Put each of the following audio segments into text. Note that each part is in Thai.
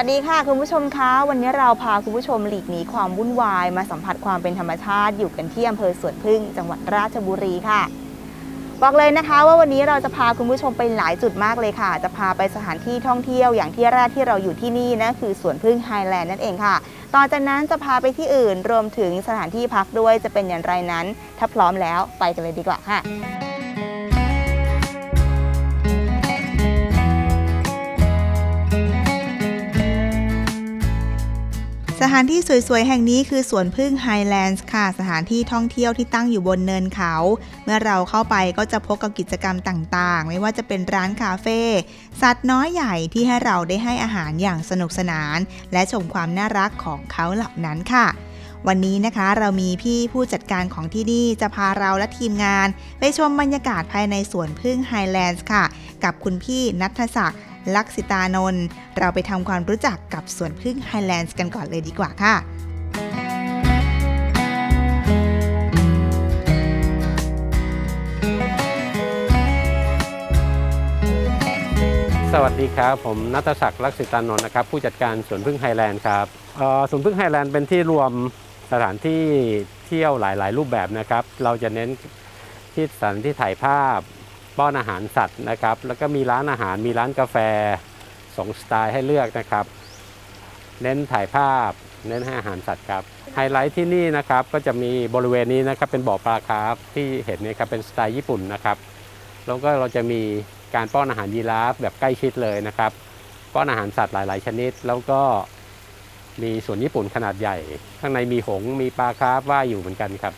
วัสดีค่ะคุณผู้ชมคะวันนี้เราพาคุณผู้ชมหลีกหนีความวุ่นวายมาสัมผัสความเป็นธรรมชาติอยู่กันที่อำเภอสวนพึ่ง จังหวัดราชบุรีค่ะ บอกเลยนะคะ ว่าวันนี้เราจะพาคุณผู้ชมไปหลายจุดมากเลยค่ะ จะพาไปสถานที่ท่องเที่ยวอย่างที่แรกที่เราอยู่ที่นี่นะคือสวนพึ่งไฮแลนด์นั่นเองค่ะ ต่อจากนั้นจะพาไปที่อื่นรวมถึงสถานที่พักด้วยจะเป็นอย่างไรนั้น ถ้าพร้อมแล้วไปกันเลยดีกว่าค่ะ สถานที่สวยๆ แห่งนี้คือสวนพึ่งไฮแลนด์ค่ะ สถานที่ท่องเที่ยวที่ตั้งอยู่บนเนินเขา เมื่อเราเข้าไปก็จะพบกับกิจกรรมต่างๆ ไม่ว่าจะเป็นร้านคาเฟ่สัตว์น้อยใหญ่ที่ให้เราได้ให้อาหารอย่างสนุกสนาน และชมความน่ารักของเขาเหล่านั้นค่ะวันนี้นะคะเรามีพี่ผู้จัดการของที่นี่จะพาเราและทีมงาน ไปชมบรรยากาศภายในสวนพึ่งไฮแลนด์ค่ะ กับคุณพี่นัทศักดิ์ ลักษิตานนท์เราไปทำความรู้จักกับสวนพึ่งไฮแลนด์กันก่อนเลยดีกว่าค่ะสวัสดีครับ ผมนัทศักดิ์ลักษิตานนท์นะครับ ผู้จัดการสวนพึ่งไฮแลนด์ครับสวนพึ่งไฮแลนด์เป็นที่รวมสถานที่เที่ยวหลาย ๆ รูปแบบนะครับ เราจะเน้นที่สถานที่ถ่ายภาพ ป้อนอาหารสัตว์นะครับ แล้วก็มีร้านอาหารมีร้านกาแฟสองสไตล์ให้เลือกนะครับ เน้นถ่ายภาพ เน้นให้อาหารสัตว์ครับไฮไลท์ที่นี่นะครับก็จะมีบริเวณนี้นะครับเป็นบ่อปลาคร์ฟที่เห็นเนี่ยครับเป็นสไตล์ญี่ปุ่นนะครับแล้วก็เราจะมีการป้อนอาหารยีราฟแบบใกล้ชิดเลยนะครับ ป้อนอาหารสัตว์หลาย ๆ ชนิด แล้วก็มีสวนญี่ปุ่นขนาดใหญ่ ข้างในมีหงมีปลาคร์ฟว่ายอยู่เหมือนกันครับ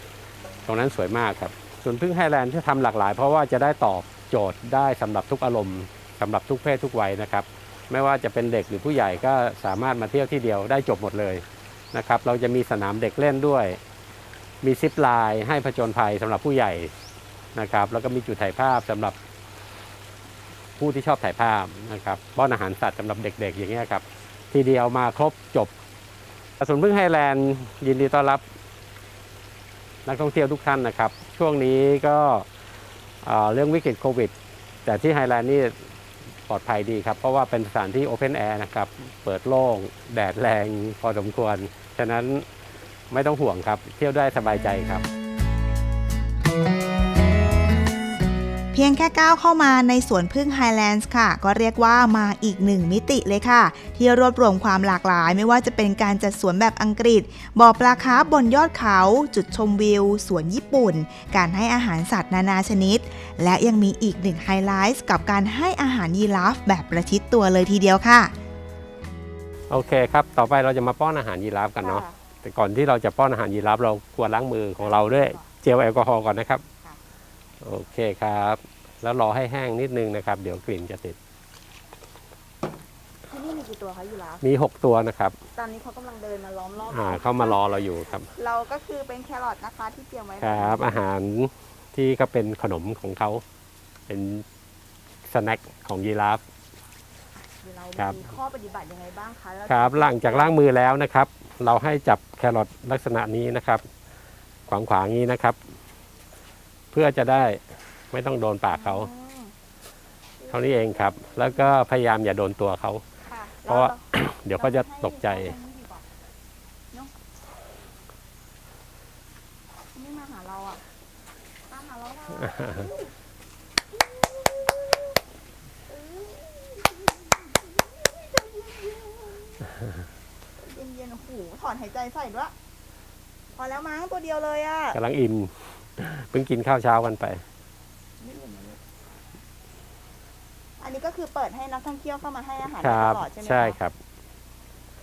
ตรงนั้นสวยมากครับ สวนพึ่งไฮแลนด์ที่ทำหลากหลาย เพราะว่าจะได้ตอบโจทย์ได้สำหรับทุกอารมณ์สำหรับทุกเพศทุกวัยนะครับ ไม่ว่าจะเป็นเด็กหรือผู้ใหญ่ก็สามารถมาเที่ยวที่เดียวได้จบหมดเลยนะครับ เราจะมีสนามเด็กเล่นด้วย มีซิปไลน์ให้ผจญภัยสำหรับผู้ใหญ่นะครับ แล้วก็มีจุดถ่ายภาพสำหรับผู้ที่ชอบถ่ายภาพนะครับป้อนอาหารสัตว์สำหรับเด็กๆ อย่างเงี้ยครับ ทีเดียวมาครบจบสวนพึ่งไฮแลนด์ยินดีต้อนรับ นักท่องเที่ยวทุกท่านนะครับ ช่วงนี้ก็เเรื่องวิกฤตโควิด แต่ที่ไฮแลนด์นี่ปลอดภัยดีครับ เพราะว่าเป็นสถานที่โอเพนแอร์นะครับ เปิดโล่ง แดดแรงพอสมควร ฉะนั้นไม่ต้องห่วงครับ เที่ยวได้สบายใจครับ เพียงแค่ก้าวเข้ามาในสวนพึ่งไฮแลนด์ค่ะ ก็เรียกว่ามาอีกหนึ่งมิติเลยค่ะ ที่รวบรวมความหลากหลาย ไม่ว่าจะเป็นการจัดสวนแบบอังกฤษ บ่อปลาคาร์ฟบนยอดเขา จุดชมวิว สวนญี่ปุ่น การให้อาหารสัตว์นานาชนิด และยังมีอีกหนึ่งไฮไลท์กับการให้อาหารยีราฟแบบประชิดตัวเลยทีเดียวค่ะ โอเคครับ ต่อไปเราจะมาป้อนอาหารยีราฟกันเนาะแต่ก่อนที่เราจะป้อนอาหารยีราฟเราควรล้างมือของเราด้วยเจลแอลกอฮอล์ก่อนนะครับค่ะ โอเคครับ แล้วรอให้แห้งนิดนึงนะครับ เดี๋ยวกลิ่นจะติด ที่นี่มีกี่ตัวคะยีราฟมี 6 ตัวนะครับตอนนี้เขากำลังเดินมาล้อมรอบอ่าเข้ามารอเราอยู่ครับ เราก็คือเป็นแครอทนะคะที่เตรียมไว้ครับ อาหารที่ก็เป็นขนมของเขา เป็นสแน็คของยีราฟเราครับ มีข้อปฏิบัติยังไงบ้างคะแล้วครับหลังจากล้างมือแล้วนะครับ เราให้จับแครอทลักษณะนี้นะครับ ขวางขวางๆนี้นะครับ เพื่อจะได้ไม่ต้องโดนปากเขาอืมเท่านี้เองครับ แล้วก็พยายามอย่าโดนตัวเขา ค่ะเพราะว่า เดี๋ยวเขาจะตกใจ ไม่มาหาเราอะตามหาเราได้เย็นย็นโอ้โหถอนหายใจใส่ด้วยพอแล้วมั้งตัวเดียวเลยอะกำลังอิ่ม เพิ่งกินข้าวเช้ากันไป อันนี้ก็คือเปิดให้นักท่องเที่ยวเข้ามาให้อาหารครับตลอดใช่ไหมะใช่ครับ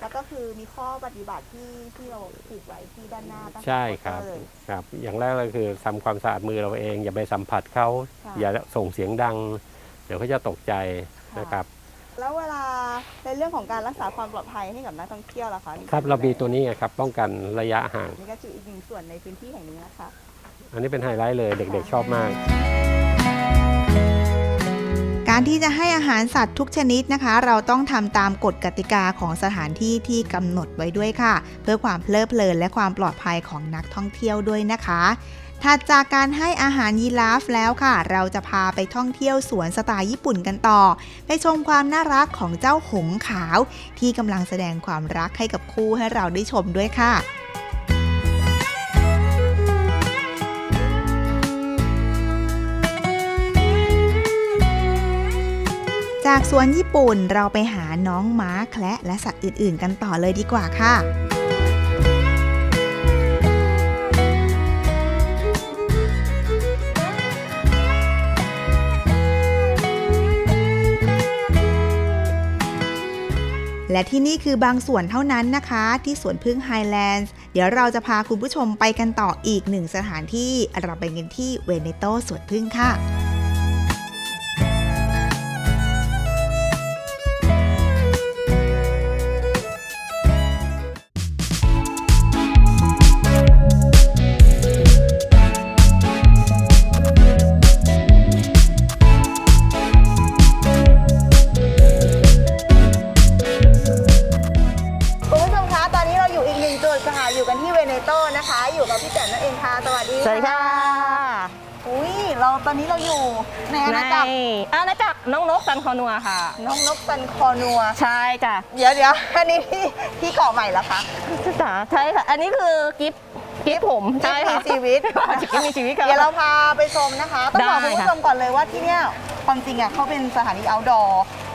แล้วก็คือมีข้อปฏิบัติที่ที่เราผูกไว้ที่ด้านหน้าตั้งแต่ใช่ครับเปิดเลย ครับ อย่างแรกเลยคือทำความสะอาดมือเราเอง อย่าไปสัมผัสเขา ค่ะอย่าส่งเสียงดัง เดี๋ยวเขาจะตกใจนะครับ แล้วเวลาในเรื่องของการรักษาความปลอดภัยให้กับนักท่องเที่ยวล่ะคะครับ เรามีตัวนี้ไงครับ ป้องกันระยะห่าง นี่ก็คืออีกหนึ่งส่วนในพื้นที่แห่งนี้นะคะ อันนี้เป็นไฮไลท์เลยเด็กๆชอบมาก การที่จะให้อาหารสัตว์ทุกชนิดนะคะ เราต้องทำตามกฎกติกาของสถานที่ที่กำหนดไว้ด้วยค่ะ เพื่อความเพลิดเพลินและความปลอดภัยของนักท่องเที่ยวด้วยนะคะถัดจากการให้อาหารยีราฟแล้วค่ะ เราจะพาไปท่องเที่ยวสวนสไตล์ญี่ปุ่นกันต่อ ไปชมความน่ารักของเจ้าหงส์ขาว ที่กำลังแสดงความรักให้กับคู่ให้เราได้ชมด้วยค่ะ จากสวนญี่ปุ่นเราไปหาน้องม้าแคระและสัตว์อื่นๆ กันต่อเลยดีกว่าค่ะและที่นี่คือบางส่วนเท่านั้นนะคะ ที่สวนพึ่งไฮแลนด์เดี๋ยวเราจะพาคุณผู้ชมไปกันต่ออีกหนึ่งสถานที่เราไปกันที่เวเนโตสวนพึ่งค่ะ วัสดีสวัสดีค่ะอุ้ยเราตอนนี้เราอยู่ในอาณาจักรอาณาจักรน้องนกสันคอนัวค่ะ น้องนกซันคอนัว ใช่จ้ะเดี๋ยวเดี๋ยวอันนี้พี่พี่เกาะใหม่แล้วคะจ้ะใช่ค่ะ อันนี้คือกิฟต์กิฟต์ผมใช่ค่ะมีชีวิตกิฟต์มีชีวิตค่ะเดี๋ยวเราพาไปชมนะคะ ต้องบอกได้คุณค่ะผู้ชมก่อนเลยว่าที่เนี่ยความจริงอะเขาเป็นสถานี outdoor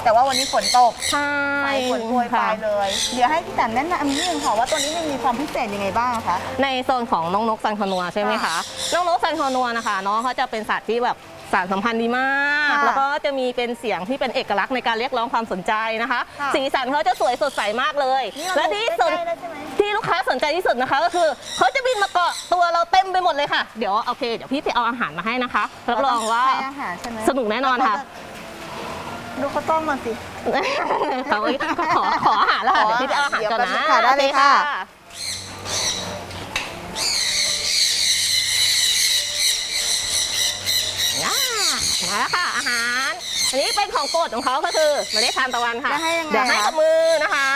แต่ว่าวันนี้ฝนตกใช่ไปฝนโปรยปลายเลย เดี๋ยวให้พี่แจ๋นแนะนำนิดนึงค่ะว่าตัวนี้มันมีความพิเศษยังไงบ้างคะ ในโซนของน้องนกสันคอนัวใช่ไหมคะค่ะน้องนกสันคอนัวนะคะน้องเขาจะเป็นสัตว์ที่แบบสารสัมพันธ์ดีมาก ค่ะแล้วก็จะมีเป็นเสียงที่เป็นเอกลักษณ์ในการเรียกร้องความสนใจนะคะ ค่ะ สีสันเขาจะสวยสดใสมากเลย นี่เราและดูที่ใกสนล้ๆได้ใช่ไหม ที่ลูกค้าสนใจที่สุดนะคะก็คือเขาจะบินมาเกาะตัวเราเต็มไปหมดเลยค่ะ เดี๋ยวโอเค เดี๋ยวพี่ไปเอาอาหารมาให้นะคะรับรองว่า ให้อาหารใช่ไหมสนุกแน่นอนค่ะ ดูข้าวต้มมาสิเขาขอขออาหารแล้วค่ะ เดี๋ยวพี่ไปเอาอาหารก่อนนะเดี๋ยวแป๊บนึงค่ะได้เลยค่ะ โอเคค่ะมาแล้วค่ะอาหาร อันนี้เป็นของโปรดของเขาก็คือเมล็ดทานตะวันค่ะจะให้ยังไงเดี๋ยวให้คะ กับมือนะคะ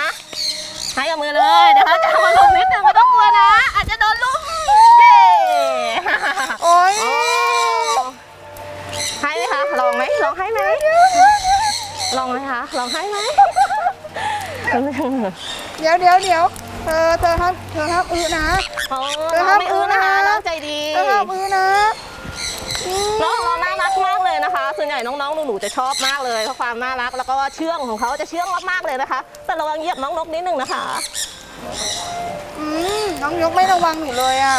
ให้กับมือเลย เดี๋ยวเขาจะเอามาลงนิดนึงไม่ต้องกลัวนะ อาจจะโดนลุมเย้ โอ้ยโอ้ให้ไหมคะ ลองไหมลองให้ไหม ลองไหมคะ ลองให้ไหม เดี๋ยวเดี๋ยวเดี๋ยวเธอเธอห้ามเธอห้ามอื้อนะโอ้เออน้องไม่อื้อนะคะห้ามอื้อนะน้องใจดีเธอห้ามอื้อนะอืมน้องน้องน่ารักมากเลยนะคะ ส่วนใหญ่น้องๆหนูๆจะชอบมากเลยเพราะความน่ารัก แล้วก็เชื่องของเขาจะเชื่องมากๆเลยนะคะ แต่ระวังเหยียบน้องนกนิดนึงนะคะอืมน้องยกไม่ระวังหนูเลยอะ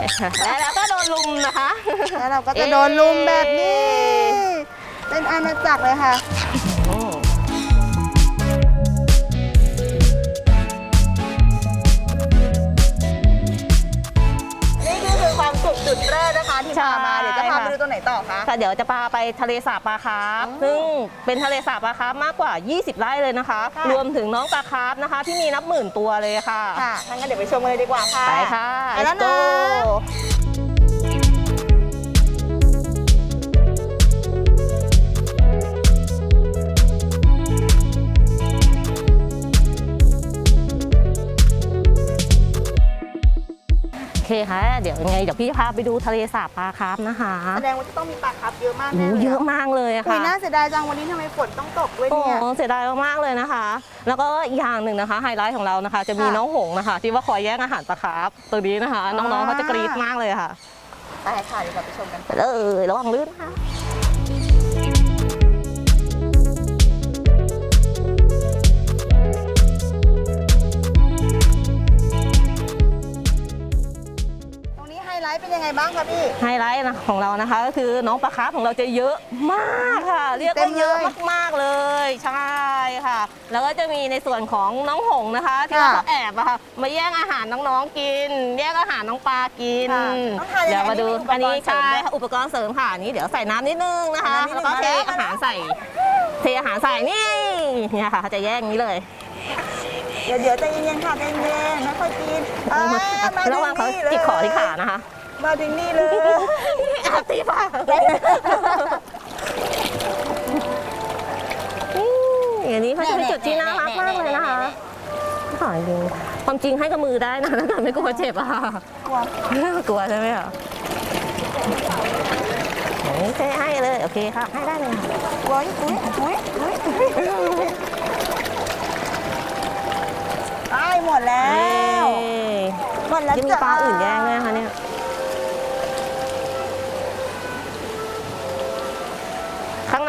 และแล้วก็โดนลุมนะคะ แล้วเราก็จะโดนลุมแบบนี้ เป็นอาณาจักรเลยค่ะ จุดแรกนะคะที่พามาใช่เดี๋ยวจะพาไปค่ะดูตัวไหนต่อคะ ค่ะเดี๋ยวจะพาไปทะเลสาบปลาคาร์ฟอ๋อซึ่งเป็นทะเลสาบปลาคาร์ฟมากกว่า 20 ไร่เลยนะคะ ค่ะ รวมถึงน้องปลาคาร์ฟนะคะ ที่มีนับหมื่นตัวเลยค่ะ ค่ะงั้นเดี๋ยวไปชมกันเลยดีกว่าค่ะไปค่ะ ไปแล้ว Let's นะ go เคค่ะเดี๋ยวยังไงเดี๋ยวพี่พาไปดูทะเลสาบปลาคาร์ฟนะคะแสดงว่าจะต้องมีปลาครับเยอะมากโอ้แน่โหเลยเยอะมากเลยอะคุยค่ะ น่าเสียดายจังวันนี้ทำไมฝนต้องตกด้วยโอ้เนี่ย เสียดายมากๆเลยนะคะ แล้วก็อีกอย่างหนึ่งนะคะไฮไลท์ของเรานะคะ จะมีค่ะน้องหงส์นะคะ ที่ว่าคอยแย่งอาหารปลาคาร์ฟตัวนี้นะคะ น้องๆเขาจะกรี๊ดมากเลยค่ะ ไปค่ะเดี๋ยวเราไปชมกัน ไปเลยระวังลื่นค่ะางคะพี่ ไฮไลท์นะของเรานะคะก็คือน้องปลาคาร์ฟของเราจะเยอะมากค่ะ เรียกเต็ว่ามเลย เยอะมากๆเลย ใช่ค่ะ แล้วก็จะมีในส่วนของน้องหงส์นะคะ ที่ค่ะเขาแอบอะค่ะมาแย่งอาหารน้องๆกิน แย่งอาหารน้องปลากินค่ะต้องทานยังไงเดี๋ยวมาดูอัอันนนี้นี้มีอุปกรณ์เสริมใช่ด้วยค่ะอุปกรณ์เสริมค่ะอันนี้เดี๋ยวใส่น้ำนิดนึงนะคะใส่น้ำนิดนึงแล้วก็เทมาแล้วอาหารใส่ เทอาหารใส่นี่เนี่ยค่ะเขาจะแย่งนี้เลย เดี๋ยวเดี๋ยวใจเย็นๆค่ะใจเย็นๆไม่ค่อยกินอ่ามาถึระงวังเขานี่เลยจิกขอที่ขานะคะ มาถึงนี่เลยแอบตีปากนี่อันนี้เขาจะเป็นจุดที่น่ารักมากเลยนะคะขอจริงความจริงให้กับมือได้นะถ้าเกิดไม่กลัวเจ็บอะค่ะกลัวกลัวใช่ไหมคะโอเคให้เลยโอเคค่ะให้ได้เลยกลัวอุ้ยอุ้ยอุ้ยอุ้ยไอ้หมดแล้วเย้หมดแล้วยังมีจ้ะปลาอื่นแย่งด้วยนะคะเนี่ย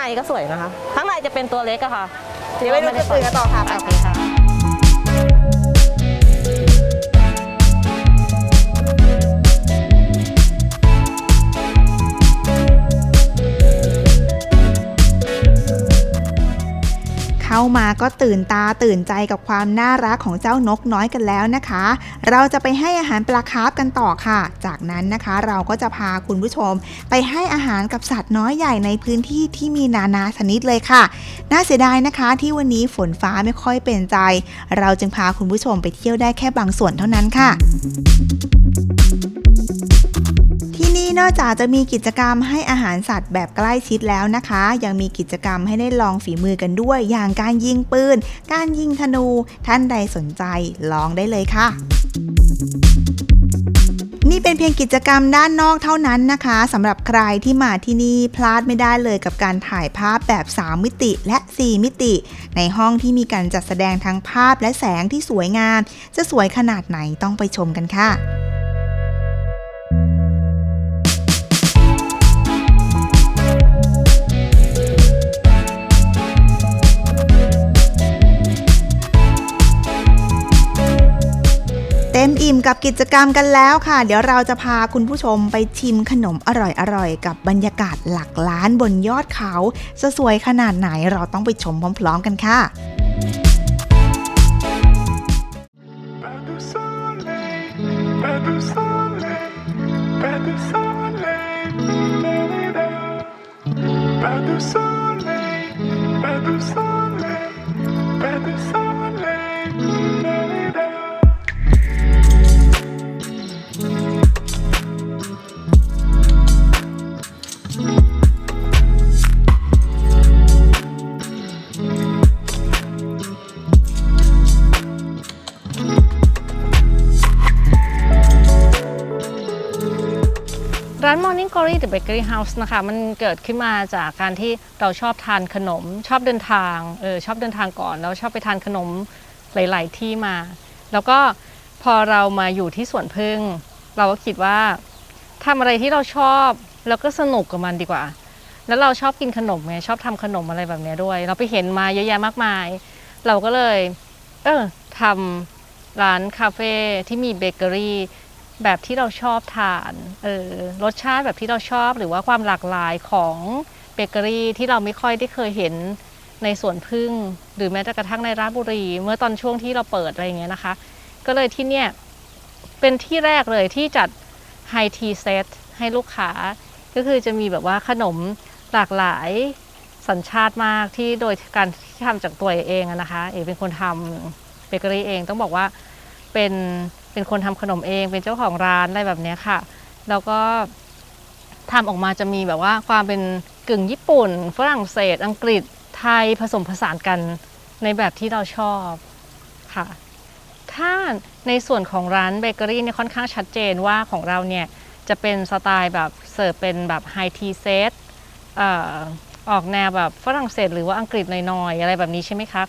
างในก็สวยนะคะ ข้างในจะเป็นตัวเล็กอะค่ะ เดี๋ยวไปดูจุดอื่นกันต่อค่ะโอ เข้ามาก็ตื่นตาตื่นใจกับความน่ารักของเจ้านกน้อยกันแล้วนะคะ เราจะไปให้อาหารปลาคาร์ฟกันต่อค่ะ จากนั้นนะคะเราก็จะพาคุณผู้ชม ไปให้อาหารกับสัตว์น้อยใหญ่ในพื้นที่ที่มีนานาชนิดเลยค่ะ น่าเสียดายนะคะที่วันนี้ฝนฟ้าไม่ค่อยเป็นใจ เราจึงพาคุณผู้ชมไปเที่ยวได้แค่บางส่วนเท่านั้นค่ะ นี่นอกจากจะมีกิจกรรมให้อาหารสัตว์แบบใกล้ชิดแล้วนะคะ ยังมีกิจกรรมให้ได้ลองฝีมือกันด้วย อย่างการยิงปืน การยิงธนู ท่านใดสนใจลองได้เลยค่ะนี่เป็นเพียงกิจกรรมด้านนอกเท่านั้นนะคะสำหรับใครที่มาที่นี่พลาดไม่ได้เลยกับการถ่ายภาพแบบ 3 มิติและ 4 มิติ ในห้องที่มีการจัดแสดงทั้งภาพและแสงที่สวยงาม จะสวยขนาดไหนต้องไปชมกันค่ะ อิ่มกับกิจกรรมกันแล้วค่ะ เดี๋ยวเราจะพาคุณผู้ชมไปชิมขนมอร่อยๆ กับบรรยากาศหลักล้านบนยอดเขาจะสวยขนาดไหนเราต้องไปชมพร้อมๆกันค่ะ Pas de Morning Glory The Bakery House นะคะมันเกิดขึ้นมาจากการที่เราชอบทานขนม ชอบเดินทางเออชอบเดินทางก่อน แล้วชอบไปทานขนมหลาย ๆ ที่มา แล้วก็พอเรามาอยู่ที่สวนพึ่ง เราก็คิดว่าทำอะไรที่เราชอบแล้วก็สนุกกับมันดีกว่า แล้วเราชอบกินขนมไงชอบทำขนมอะไรแบบนี้ด้วย เราไปเห็นมาเยอะแยะมากมาย เราก็เลย เออทำร้านคาเฟ่ที่มีเบเกอรี่ แบบที่เราชอบทานเออรสชาติแบบที่เราชอบหรือว่าความหลากหลายของเบเกอรี่ที่เราไม่ค่อยได้เคยเห็นในสวนพึ่ง หรือแม้แต่กระทั่งในราชบุรี เมื่อตอนช่วงที่เราเปิดอะไรอย่างเงี้ยนะคะ ก็เลยที่เนี่ยเป็นที่แรกเลยที่จัดไฮทีเซตให้ลูกค้า ก็คือจะมีแบบว่าขนมหลากหลายสัญชาติมากที่โดยการที่ทำจากตัวเองนะคะ เอกเป็นคนทำเบเกอรี่เองต้องบอกว่า เป็นเป็นคนทำขนมเอง เป็นเจ้าของร้านอะไรแบบนี้ค่ะ แล้วก็ทำออกมาจะมีแบบว่าความเป็นกึ่งญี่ปุ่น ฝรั่งเศส อังกฤษไทยผสมผสานกันในแบบที่เราชอบค่ะ ถ้าในส่วนของร้านเบเกอรี่เนี่ยค่อนข้างชัดเจนว่าของเราเนี่ยจะเป็นสไตล์แบบเสิร์ฟเป็นแบบไฮทีเซตออกแนวแบบฝรั่งเศส หรือว่าอังกฤษหน่อยๆ อะไรแบบนี้ใช่ไหมคะ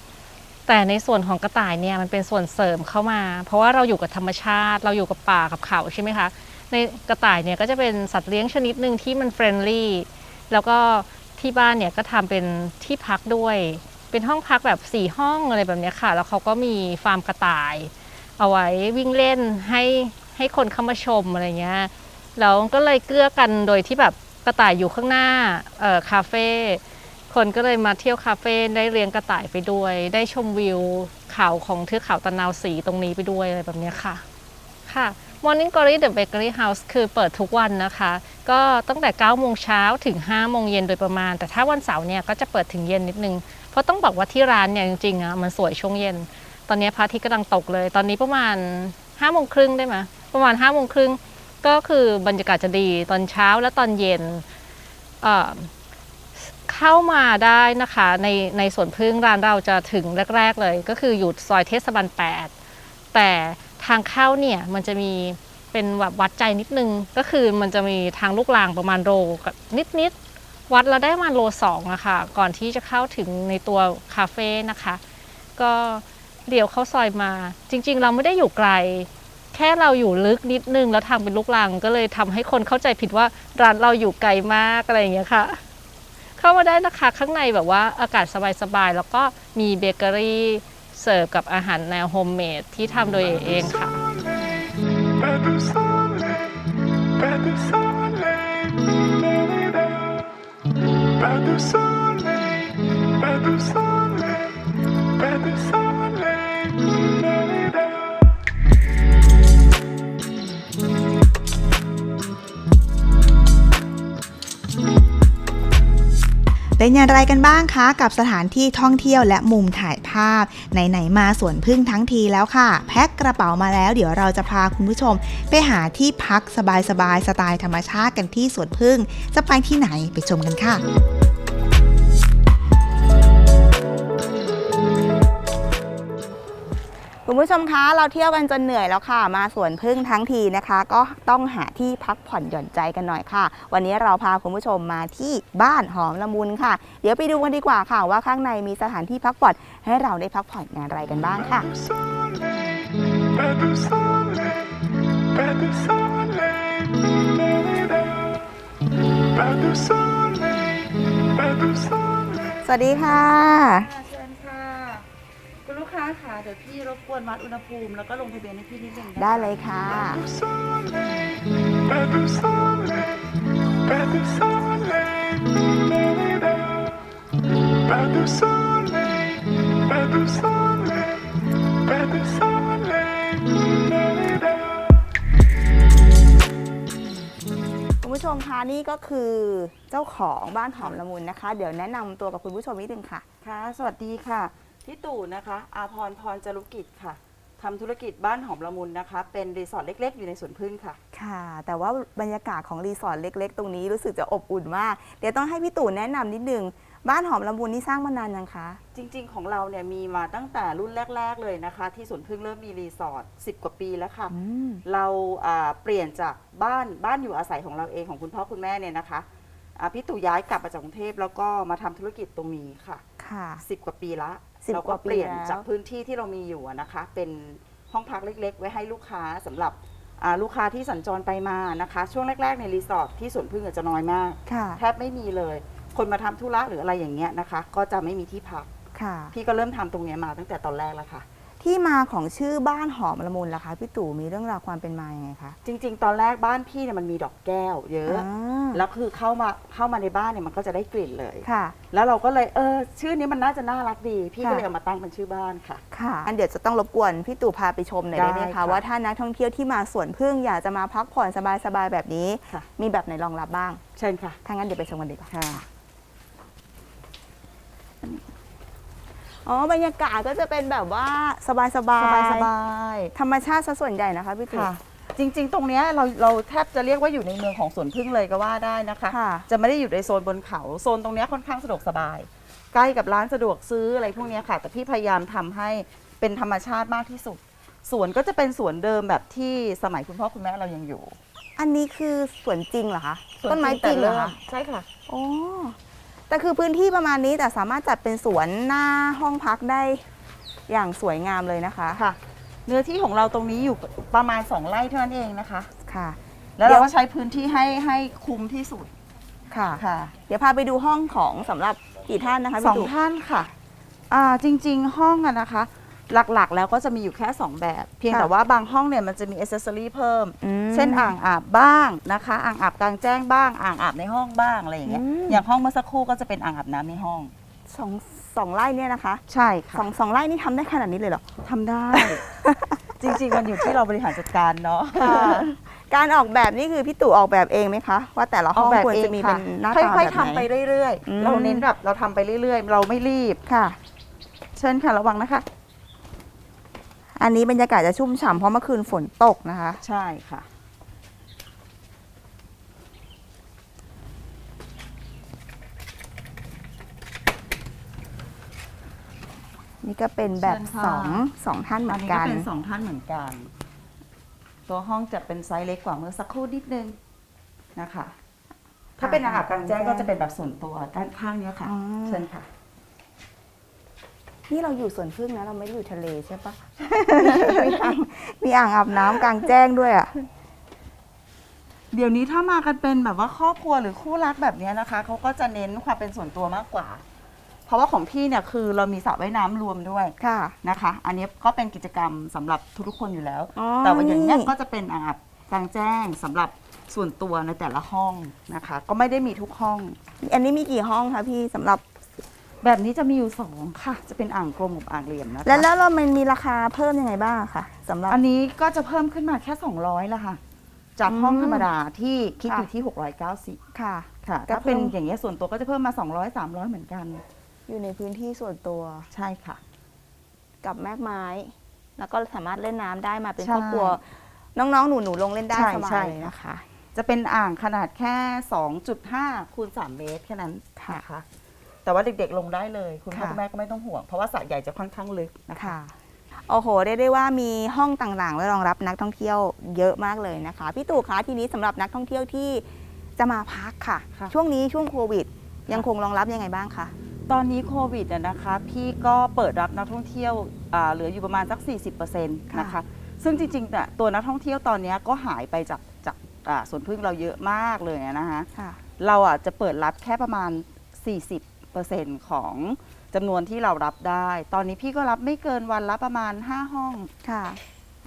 แต่ในส่วนของกระต่ายเนี่ยมันเป็นส่วนเสริมเข้ามา เพราะว่าเราอยู่กับธรรมชาติ เราอยู่กับป่ากับเขาใช่ไหมคะ ในกระต่ายเนี่ยก็จะเป็นสัตว์เลี้ยงชนิดหนึ่งที่มันเฟรนลี่แล้วก็ที่บ้านเนี่ยก็ทำเป็นที่พักด้วย เป็นห้องพักแบบสี่ห้องอะไรแบบนี้ค่ะ แล้วเขาก็มีฟาร์มกระต่าย เอาไว้วิ่งเล่นให้ให้คนเข้ามาชมอะไรเงี้ยแล้วก็เลยเกื้อกันโดยที่แบบกระต่ายอยู่ข้างหน้าเอ่อคาเฟ่ คนก็เลยมาเที่ยวคาเฟ่ได้เลี้ยงกระต่ายไปด้วย ได้ชมวิวเขาของเทือกเขาตะนาวสีตรงนี้ไปด้วยอะไรแบบนี้ค่ะ ค่ะ Morning Glory The Bakery House คือเปิดทุกวันนะคะ ก็ตั้งแต่ 9 โมงเช้าถึง 5 โมงเย็นโดยประมาณ แต่ถ้าวันเสาร์เนี่ยก็จะเปิดถึงเย็นนิดนึง เพราะต้องบอกว่าที่ร้านเนี่ยจริงๆอะมันสวยช่วงเย็น ตอนนี้พระอาทิตย์กำลังตกเลย ตอนนี้ประมาณ 5 โมงครึ่งได้ไหมประมาณ 5 โมงครึ่งก็คือบรรยากาศจะดีตอนเช้าและตอนเย็น เข้ามาได้นะคะในในสวนพึ่งร้านเราจะถึงแรก ๆเลย ก็คืออยู่ซอยเทศบาล8แต่ทางเข้าเนี่ยมันจะมีเป็นแบบวัดใจนิดนึง ก็คือมันจะมีทางลูกรางประมาณโลกับนิดๆวัดเราได้ประมาณโลสองอะค่ะก่อนที่จะเข้าถึงในตัวคาเฟ่นะคะ ก็เดี๋ยวเข้าซอยมา จริง ๆ เราไม่ได้อยู่ไกล แค่เราอยู่ลึกนิดนึงแล้วทางเป็นลูกรังก็เลยทำให้คนเข้าใจผิดว่าร้านเราอยู่ไกลมากอะไรอย่างเงี้ยค่ะ เข้ามาได้นะคะข้างในแบบว่าอากาศสบายๆ แล้วก็มีเบเกอรี่เสิร์ฟกับอาหารแนวโฮมเมดที่ทำโดยเองค่ะ Pas de soleil, pas de soleil, เป็นอย่างไรกันบ้างคะ กับสถานที่ท่องเที่ยวและมุมถ่ายภาพไหนๆมาสวนพึ่งทั้งทีแล้วค่ะ แพ็คกระเป๋ามาแล้ว เดี๋ยวเราจะพาคุณผู้ชม ไปหาที่พักสบายๆสไตล์ธรรมชาติกันที่สวนพึ่ง จะไปที่ไหนไปชมกันค่ะ คุณผู้ชมคะเราเที่ยวกันจนเหนื่อยแล้วค่ะ มาสวนพึ่งทั้งทีนะคะ ก็ต้องหาที่พักผ่อนหย่อนใจกันหน่อยค่ะ วันนี้เราพาคุณผู้ชมมาที่บ้านหอมละมุนค่ะ เดี๋ยวไปดูกันดีกว่าค่ะ ว่าข้างในมีสถานที่พักผ่อนให้เราได้พักผ่อนอย่างไรกันบ้างค่ะ สวัสดีค่ะ คุณลูกค้าค่ะเดี๋ยวพี่รบกวนวัดอุณหภูมิ แล้วก็ลงทะเบียนให้พี่นิดนึงนะคะได้เลยค่ะ Pas de soleil, pas de soleil, da-da-da. Pas de soleil, pas de soleil, pas de soleil, da-da-da. คุณผู้ชมคะนี่ก็คือเจ้าของบ้านหอมละมุนนะคะ เดี๋ยวแนะนำตัวกับคุณผู้ชมนิดนึงค่ะ ค่ะ สวัสดีค่ะ พี่ตู่นะคะอาพรพรจารุกิจค่ะทำธุรกิจบ้านหอมละมุนนะคะ เป็นรีสอร์ทเล็ก ๆ อยู่ในสวนพึ่งค่ะ ค่ะ แต่ว่าบรรยากาศของรีสอร์ทเล็ก ๆ ตรงนี้รู้สึกจะอบอุ่นมาก เดี๋ยวต้องให้พี่ตู่แนะนำนิดนึง บ้านหอมละมุนนี่สร้างมานานยังคะ จริง ๆ ของเราเนี่ยมีมาตั้งแต่รุ่นแรก ๆ เลยนะคะ ที่สวนพึ่งเริ่มมีรีสอร์ท10 กว่าปีแล้วค่ะ อืม เราอ่าเปลี่ยนจากบ้านบ้านอยู่อาศัยของเราเองของคุณพ่อคุณแม่เนี่ยนะคะอ่าพี่ตู่ย้ายกลับมาจากกรุงเทพแล้วก็มาทำธุรกิจตรงนี้ค่ะ ค่ะ 10 กว่าปีละ 10เรากก็ว่าปีเปลี่ยนแล้วจากพื้นที่ที่เรามีอยู่อะนะคะ เป็นห้องพักเล็ก ๆ ไว้ให้ลูกค้าสำหรับอ่าลูกค้าที่สัญจรไปมานะคะ ช่วงแรก ๆ ในรีสอร์ทที่สวนพึ่งอะจะน้อยมาก ค่ะแทบไม่มีเลย คนมาทำธุระหรืออะไรอย่างเงี้ยนะคะ ก็จะไม่มีที่พัก ค่ะ พี่ก็เริ่มทำตรงเนี้ยมาตั้งแต่ตอนแรกแล้วค่ะ ที่มาของชื่อบ้านหอมละมุนล่ะคะพี่ตู่มีเรื่องราวความเป็นมายังไงคะ จริง ๆ ตอนแรกบ้านพี่เนี่ยมันมีดอกแก้ว เยอะอ่า แล้วคือเข้ามาเข้ามาในบ้านเนี่ยมันก็จะได้กลิ่นเลย ค่ะ แล้วเราก็เลยเออ ชื่อนี้มันน่าจะน่ารักดี พี่ก็ค่ะเลยเอามาตั้งเป็นชื่อบ้านค่ะ ค่ะอันเดี๋ยวจะต้องรบกวนพี่ตู่พาไปชมหน่อยได้ไหมได้คะค่ะว่าถ้านักท่องเที่ยวที่มาสวนพึ่งอยากจะมาพักผ่อนสบายๆแบบนี้ ค่ะ มีแบบไหนรองรับบ้างเชิญค่ะ ถ้างั้นเดี๋ยวไปชมกันดีกว่า ค่ะ อ๋อบรรยากาศก็จะเป็นแบบว่าสบายๆสบายสบายธรรมชาติซะส่วนใหญ่นะคะพี่ตู่ค่ะ จริง ๆ ตรงเนี้ยเราเราแทบจะเรียกว่าอยู่ในเมืองของสวนพึ่งเลยก็ว่าได้นะคะ ค่ะ จะไม่ได้อยู่ในโซนบนเขาโซนตรงเนี้ยค่อนข้างสะดวกสบาย ใกล้กับร้านสะดวกซื้ออะไรพวกเนี้ยค่ะ แต่พี่พยายามทำให้เป็นธรรมชาติมากที่สุด สวนก็จะเป็นสวนเดิมแบบที่สมัยคุณพ่อคุณแม่เรายังอยู่อันนี้คือสวนจริงเหรอคะสวต้นไม้จริงเหรอคะ ใช่ค่ะอ๋อ แต่คือพื้นที่ประมาณนี้แต่สามารถจัดเป็นสวนหน้าห้องพักได้อย่างสวยงามเลยนะคะค่ะ เนื้อที่ของเราตรงนี้อยู่ประมาณ 2 ไร่เท่านั้นเองนะคะ ค่ะ แล้วเดี๋เรายวก็ใช้พื้นที่ให้ให้คุ้มที่สุดค่ะค่ะ เดี๋ยวพาไปดูห้องของสำหรับกี่ท่านนะคะสพี่องตู่ท่านค่ะ อ่าจริง ๆ ห้องอะนะคะ หลักๆ แล้วก็จะมีอยู่แค่ 2 แบบ เพียงค่ะแต่ว่าบางห้องเนี่ยมันจะมีอ c เซสซอรี่เพิ่ม อืมเช่นอ่างอาบบ้างนะคะ อ่างอาบกลางแจ้งบ้าง อ่างอาบในห้องบ้างอะไรอย่างเงี้ย อืม อย่างห้องเมื่อสักครู่ก็จะเป็นอ่างอาบน้ำในห้อง สองสองไร่เนี่ยนะคะใช่สค่ะองสองไร่นี่ทำได้ขนาดนี้เลยเหรอ ทำได้ จริงๆ มันอยู่ที่เราบริหารจัดการเนาะ การออกแบบนี่คือพี่ตู่ออกแบบเองไหมคะ ว่าแต่ละห้องควรจะมีเป็นหน้าตาค่อยแบบๆทำไปไหนเรื่อยอืม ๆ เราเน้นแบบเราทำไปเรื่อยๆ เราไม่รีบ ค่ะ เชิญค่ะระวังนะคะ อันนี้บรรยากาศจะชุ่มฉ่ำเพราะเมื่อคืนฝนตกนะคะ ใช่ค่ะ นี่ก็เป็นแบบเชิญค่ะ สองสองท่านเหมือัอนนนี้กัก็นเป็นสองท่านเหมือนกัน ตัวห้องจะเป็นไซส์เล็กกว่าเมื่อสักครู่นิดนึงนะคะ ถ้าเป็นอาหารกลางแจ้งก็จะเป็นแบบส่วนตัวด้านข้างเนี้ยค่ะอ๋อเชิญค่ะ นี่เราอยู่สวนพึ่งนะเราไม่ได้อยู่ทะเลใช่ปะ มีอ่างมีอ่างอาบน้ำกลางแจ้งด้วยอะ เดี๋ยวนี้ถ้ามากันเป็นแบบว่าครอบครัวหรือคู่รักแบบเนี้ยนะคะ เขาก็จะเน้นความเป็นส่วนตัวมากกว่า เพราะว่าของพี่เนี่ยคือเรามีสระว่ายน้ำรวมด้วยค่ะ นะคะ อันนี้ก็เป็นกิจกรรมสำหรับทุกๆคนอยู่แล้ว อ๋อแต่ว่าอย่างเนี้ยนี่ ก็จะเป็นอ่างอาบกลางแจ้งสำหรับส่วนตัวในแต่ละห้องนะคะ ก็ไม่ได้มีทุกห้อง อันนี้มีกี่ห้องคะพี่สำหรับ แบบนี้จะมีอยู่สองค่ะ จะเป็นอ่างกลมกับอ่างเหลี่ยมนะคะแล้วแล้วเรามันมีราคาเพิ่มยังไงบ้างคะสำหรับ อันนี้ก็จะเพิ่มขึ้นมาแค่ 200ละค่ะ จากห้องอืมธรรมดาที่คิดอยู่ค่ะ ที่ 690 ค่ะ ค่ะ ก็ถ้าเป็นเพิ่มอย่างเงี้ยส่วนตัวก็จะเพิ่มมา 200 300 เหมือนกัน อยู่ในพื้นที่ส่วนตัวใช่ค่ะ กับแม่ไม้ แล้วก็สามารถเล่นน้ำได้มาเป็นใช่ครอบครัว น้องๆ หนู ๆ ลงเล่นได้ใช่สบาใช่ ยเลยนะคะ จะเป็นอ่างขนาดแค่ 2.5คูณ3เมตรแค่นั้นค่ะนะคะ แต่ว่าเด็กๆลงได้เลย คุณพ่อค่ะ คุณแม่ก็ไม่ต้องห่วง เพราะว่าสระใหญ่จะค่อนข้างลึกนะคะ ค่ะ โอ้โหเรียกได้ว่ามีห้องต่างๆไว้รองรับนักท่องเที่ยวเยอะมากเลยนะคะ พี่ตู่คะทีนี้สำหรับนักท่องเที่ยวที่จะมาพักค่ะ ค่ะ ช่วงนี้ช่วงโควิด ยังคงรองรับยังไงบ้างคะ ตอนนี้โควิดอะนะคะ พี่ก็เปิดรับนักท่องเที่ยวอ่าเหลืออยู่ประมาณสัก 40%นะคะซึ่งจริงๆเนี่ยตัวนักท่องเที่ยวตอนเนี้ยก็หายไปจากจากอ่าสวนพึ่งเราเยอะมากเลยนะคะ ค่ะ เราอะจะเปิดรับแค่ประมาณ 40% ของจำนวนที่เรารับได้ ตอนนี้พี่ก็รับไม่เกินวันละประมาณ 5 ห้อง ค่ะ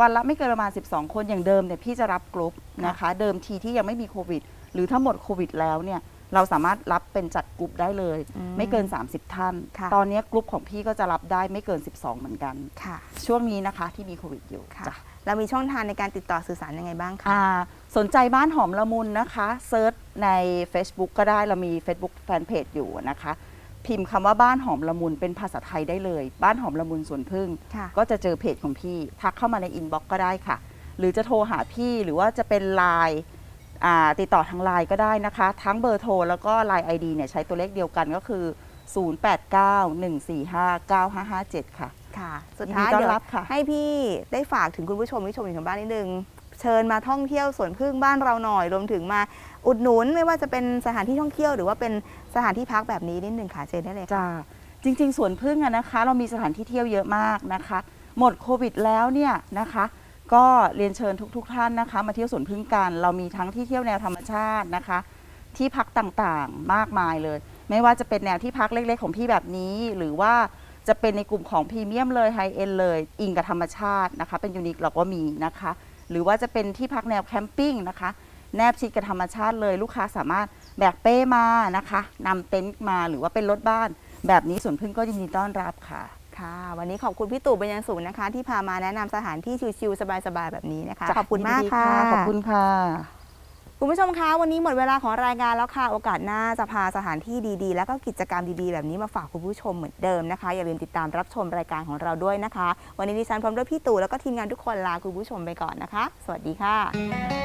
วันละไม่เกินประมาณ 12 คนอย่างเดิมเนี่ยพี่จะรับกลุ่มนะคะ เดิมทีที่ยังไม่มีโควิด หรือถ้าหมดโควิดแล้วเนี่ยเราสามารถรับเป็นจัดกลุ่มได้เลยอืมไม่เกิน 30 ท่านค่ะตอนนี้กลุ่มของพี่ก็จะรับได้ไม่เกิน 12 เหมือนกันค่ะช่วงนี้นะคะที่มีโควิดอยู่ค่ะจ้ะเรามีช่องทางในการติดต่อสื่อสารยังไงบ้างคะอ่าสนใจบ้านหอมละมุนนะคะเซิร์ชใน Facebook ก็ได้เรามี Facebook แฟนเพจอยู่นะคะ พิมพ์คำว่าบ้านหอมละมุนเป็นภาษาไทยได้เลย บ้านหอมละมุนสวนพึ่ง ค่ะก็จะเจอเพจของพี่ทักเข้ามาในอินบ็อกก็ได้ค่ะ หรือจะโทรหาพี่หรือว่าจะเป็นไลน์ติดต่อทางไลน์ก็ได้นะคะ ทั้งเบอร์โทรแล้วก็ไลน์ ID เนี่ยใช้ตัวเลขเดียวกันก็คือ 0891459557 ค่ะ ค่ะ สุดยินท้ายดีต้อนเดี๋ยวรับค่ะ ให้พี่ได้ฝากถึงคุณผู้ชมที่ชมอยู่ทางบ้านนิดนึง เชิญมาท่องเที่ยวสวนพึ่งบ้านเราหน่อย รวมถึงมา อุดหนุนไม่ว่าจะเป็นสถานที่ท่องเที่ยว หรือว่าเป็นสถานที่พักแบบนี้นิดหนึ่งค่ะเชิญได้เลยค่ะ จ้าจริงๆสวนพึ่งอะนะคะ เรามีสถานที่เที่ยวเยอะมากนะคะ หมดโควิดแล้วเนี่ยนะคะ ก็เรียนเชิญทุกๆทท่านนะคะ มาเที่ยวสวนพึ่งกัน เรามีทั้งที่เที่ยวแนวธรรมชาตินะคะ ที่พักต่างๆมากมายเลย ไม่ว่าจะเป็นแนวที่พักเล็กๆ ของพี่แบบนี้ หรือว่าจะเป็นในกลุ่มของพรีเมียมเลยไฮเอ็นเลยอิงกับธรรมชาตินะคะ เป็นยูนิคเราก็มีนะคะ หรือว่าจะเป็นที่พักแนวแคมปิ้งนะคะ แนบชิดกับธรรมชาติเลย ลูกค้าสามารถแบกเป้มานะคะนำเต็นท์มาหรือว่าเป็นรถบ้าน แบบนี้สวนพึ่งก็ยินดีต้อนรับค่ะ ค่ะ วันนี้ขอบคุณพี่ตู่เป็นอย่างสูงนะคะ ที่พามาแนะนำสถานที่ชิลๆสบายๆแบบนี้นะคะ ขอบคุณมากยินดีค่ะ ขอบคุณค่ะ คุณผู้ชมคะ วันนี้หมดเวลาของรายการแล้วค่ะ โอกาสหน้าจะพาสถานที่ดีๆ แล้วก็กิจกรรมดีๆ แบบนี้มาฝากคุณผู้ชมเหมือนเดิมนะคะ อย่าลืมติดตามรับชมรายการของเราด้วยนะคะ วันนี้ดิฉันพร้อมด้วยพี่ตู่แล้วก็ทีมงานทุกคนลาคุณผู้ชมไปก่อนนะคะ สวัสดีค่ะ